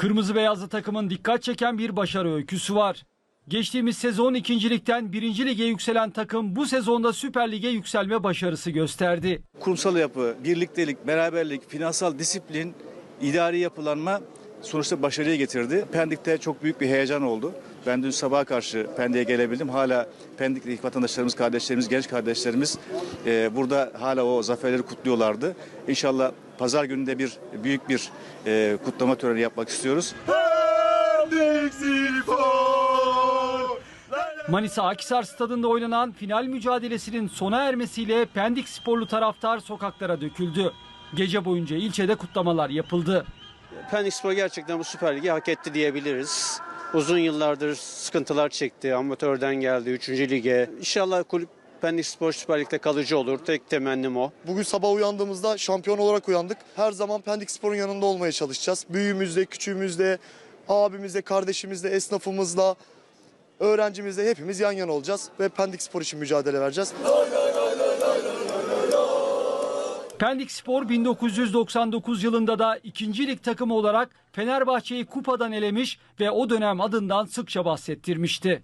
Kırmızı beyazlı takımın dikkat çeken bir başarı öyküsü var. Geçtiğimiz sezon ikincilikten birinci lige yükselen takım bu sezonda Süper Lig'e yükselme başarısı gösterdi. kurumsal yapı, birliktelik, beraberlik, finansal disiplin, idari yapılanma sonuçta başarıya getirdi. Pendik'te çok büyük bir heyecan oldu. Ben dün sabaha karşı Pendik'e gelebildim. Hala Pendik'teki vatandaşlarımız, kardeşlerimiz, genç kardeşlerimiz e, burada hala o zaferleri kutluyorlardı. İnşallah pazar gününde bir büyük bir e, kutlama töreni yapmak istiyoruz. Manisa Akhisar stadında oynanan final mücadelesinin sona ermesiyle Pendik sporlu taraftar sokaklara döküldü. Gece boyunca ilçede kutlamalar yapıldı. Pendik Spor gerçekten bu Süper Lig'i hak etti diyebiliriz. Uzun yıllardır sıkıntılar çekti. Amatörden geldi 3. lige. İnşallah kulüp Pendik Spor Süper Lig'de kalıcı olur. Tek temennim o. Bugün sabah uyandığımızda şampiyon olarak uyandık. Her zaman Pendik Spor'un yanında olmaya çalışacağız. Büyüğümüzle, küçüğümüzle, abimizle, kardeşimizle, esnafımızla, öğrencimizle hepimiz yan yana olacağız. Ve Pendik Spor için mücadele vereceğiz. Pendik Spor 1999 yılında da ikinci lig takımı olarak Fenerbahçe'yi kupadan elemiş ve o dönem adından sıkça bahsettirmişti.